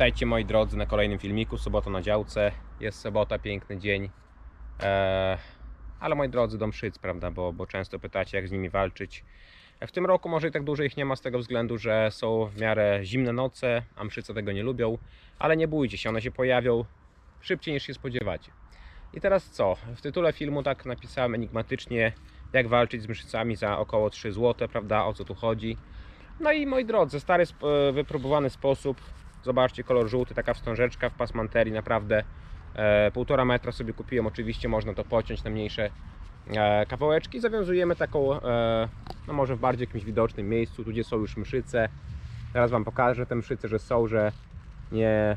Witajcie moi drodzy na kolejnym filmiku. Sobota na działce. Jest sobota, piękny dzień. Eee, ale moi drodzy, dom szyc, prawda? Bo, bo często pytacie, jak z nimi walczyć. E, W tym roku może i tak dużo ich nie ma z tego względu, że są w miarę zimne noce, a mszyce tego nie lubią. Ale nie bójcie się, one się pojawią szybciej niż się spodziewacie. I teraz co? W tytule filmu tak napisałem enigmatycznie, jak walczyć z mszycami za około 3 zł, prawda? O co tu chodzi? No i moi drodzy, stary, e, wypróbowany sposób. Zobaczcie, kolor żółty, taka wstążeczka w pasmanterii, naprawdę e, półtora metra sobie kupiłem. Oczywiście można to pociąć na mniejsze e, kawałeczki. Zawiązujemy taką, e, no może w bardziej jakimś widocznym miejscu, tu gdzie są już mszyce. Teraz Wam pokażę te mszyce, że są, że nie,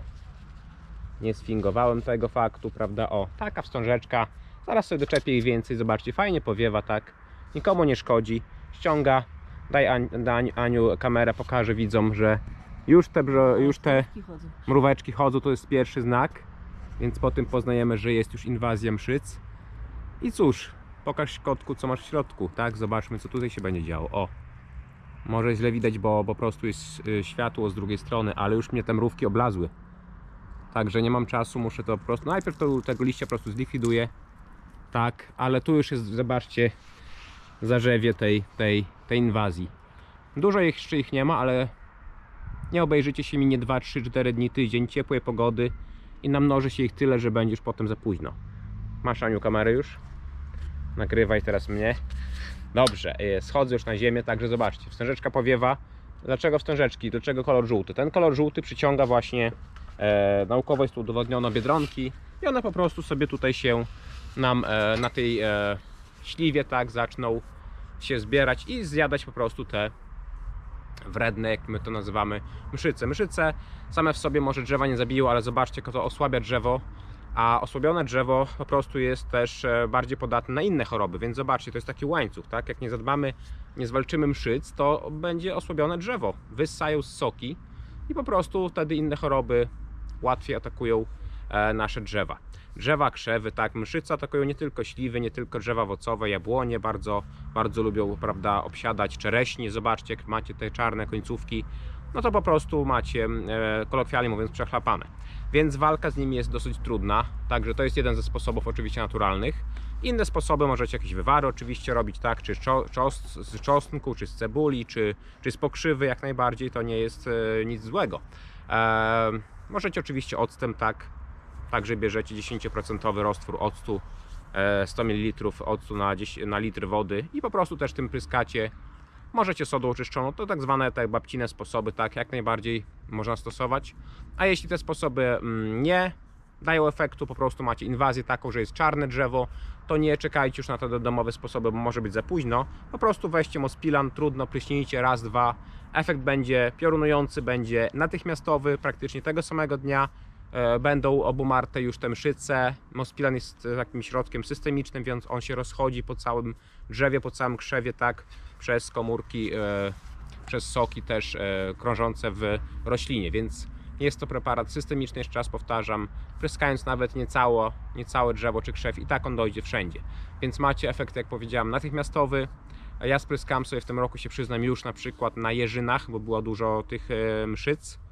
nie sfingowałem tego faktu, prawda? O, taka wstążeczka. Zaraz sobie doczepię ich więcej, zobaczcie, fajnie powiewa, tak? Nikomu nie szkodzi. Ściąga, daj Ani, daj Aniu kamerę, pokażę widzom, że już te, już te mróweczki chodzą, to jest pierwszy znak, więc po tym poznajemy, że jest już inwazja mszyc. I cóż, pokaż kotku, co masz w środku, tak? Zobaczmy, co tutaj się będzie działo. O, może źle widać, bo po prostu jest y, światło z drugiej strony, ale już mnie te mrówki oblazły. Także nie mam czasu, muszę to po prostu. Najpierw to, tego liścia po prostu zlikwiduję. Tak, ale tu już jest, zobaczcie, zarzewie tej, tej, tej inwazji. Dużo jeszcze ich nie ma, ale nie obejrzycie się minie 2, 3, 4 dni, tydzień, ciepłej pogody i namnoży się ich tyle, że będziesz potem za późno. Masz Aniu kamerę już? Nagrywaj teraz mnie. Dobrze, e, schodzę już na ziemię, także zobaczcie, wstężeczka powiewa. Dlaczego wstężeczki? Dlaczego kolor żółty? Ten kolor żółty przyciąga właśnie, e, naukowo jest to udowodniono, biedronki i one po prostu sobie tutaj się nam e, na tej e, śliwie tak zaczną się zbierać i zjadać po prostu te wredne, jak my to nazywamy, mszyce. Mszyce same w sobie może drzewa nie zabiją, ale zobaczcie, jak to osłabia drzewo, a osłabione drzewo po prostu jest też e, bardziej podatne na inne choroby, więc zobaczcie, to jest taki łańcuch, tak? Jak nie zadbamy, nie zwalczymy mszyc, to będzie osłabione drzewo. Wyssają soki i po prostu wtedy inne choroby łatwiej atakują e, nasze drzewa. Drzewa, krzewy, tak, mszyce atakują nie tylko śliwy, nie tylko drzewa owocowe, jabłonie bardzo, bardzo lubią, prawda, obsiadać czereśnie. Zobaczcie, jak macie te czarne końcówki, no to po prostu macie, e, kolokwialnie mówiąc, przechlapane. Więc walka z nimi jest dosyć trudna, także to jest jeden ze sposobów oczywiście naturalnych. Inne sposoby możecie jakieś wywary oczywiście robić, tak, czy z czosnku, czy z cebuli, czy, czy z pokrzywy, jak najbardziej, to nie jest e, nic złego. E, możecie oczywiście octem, tak, Także bierzecie 10% roztwór octu, e, 100 ml octu na, 10 na litr wody i po prostu też tym pryskacie. Możecie sodą oczyszczoną, to tak zwane te babcine sposoby, tak jak najbardziej można stosować. A jeśli te sposoby mm, nie dają efektu, po prostu macie inwazję taką, że jest czarne drzewo, to nie czekajcie już na te domowe sposoby, bo może być za późno. Po prostu weźcie Mospilan, trudno, pryśnijcie raz, dwa. Efekt będzie piorunujący, będzie natychmiastowy, praktycznie tego samego dnia e, będą obumarte już te mszyce. Mospilan jest e, takim środkiem systemicznym, więc on się rozchodzi po całym drzewie, po całym krzewie, tak, przez komórki, e, przez soki też e, krążące w roślinie, więc jest to preparat systemiczny, jeszcze raz powtarzam, pryskając nawet niecałe, niecałe drzewo czy krzew i tak on dojdzie wszędzie. Więc macie efekt, jak powiedziałem, natychmiastowy. Ja spryskałem sobie w tym roku, się przyznam, już na przykład na jeżynach, bo było dużo tych e, mszyc.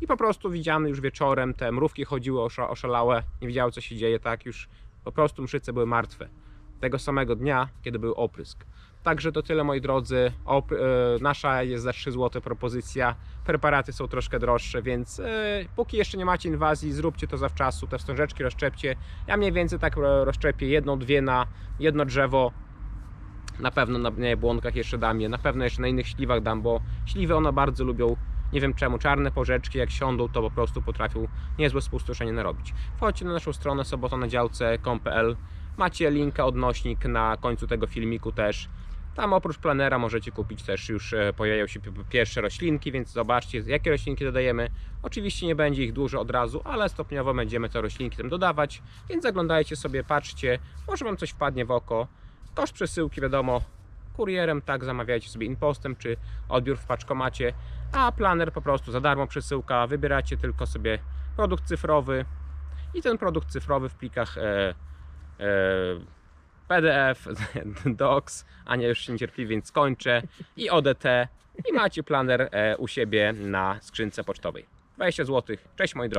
I po prostu widziany już wieczorem, te mrówki chodziły osza, oszalałe, nie wiedziały co się dzieje, tak już po prostu mszyce były martwe. Tego samego dnia, kiedy był oprysk. Także to tyle moi drodzy. Op, e, nasza jest za 3 zł propozycja. Preparaty są troszkę droższe, więc e, póki jeszcze nie macie inwazji, zróbcie to zawczasu. Te wstążeczki rozszczepcie. Ja mniej więcej tak ro- rozszczepię jedną, dwie na jedno drzewo. Na pewno na nie, błąkach jeszcze dam je, na pewno jeszcze na innych śliwach dam, bo śliwy one bardzo lubią, nie wiem czemu, czarne porzeczki, jak siądą, to po prostu potrafią niezłe spustoszenie narobić. Wchodźcie na naszą stronę sobotonadziałce.com.pl Macie linka, odnośnik na końcu tego filmiku też. Tam oprócz planera możecie kupić też już e, pojawiają się pi- pierwsze roślinki, więc zobaczcie jakie roślinki dodajemy. Oczywiście nie będzie ich dużo od razu, ale stopniowo będziemy te roślinki tam dodawać, więc zaglądajcie sobie, patrzcie, może Wam coś wpadnie w oko. Koszt przesyłki wiadomo, kurierem, tak, zamawiajcie sobie impostem czy odbiór w paczkomacie, a planer po prostu za darmo przesyłka, wybieracie tylko sobie produkt cyfrowy i ten produkt cyfrowy w plikach e, e, PDF, Docs, Ania już się niecierpliwie, więc kończę i ODT i macie planer e, u siebie na skrzynce pocztowej. 20 zł. Cześć moi drodzy.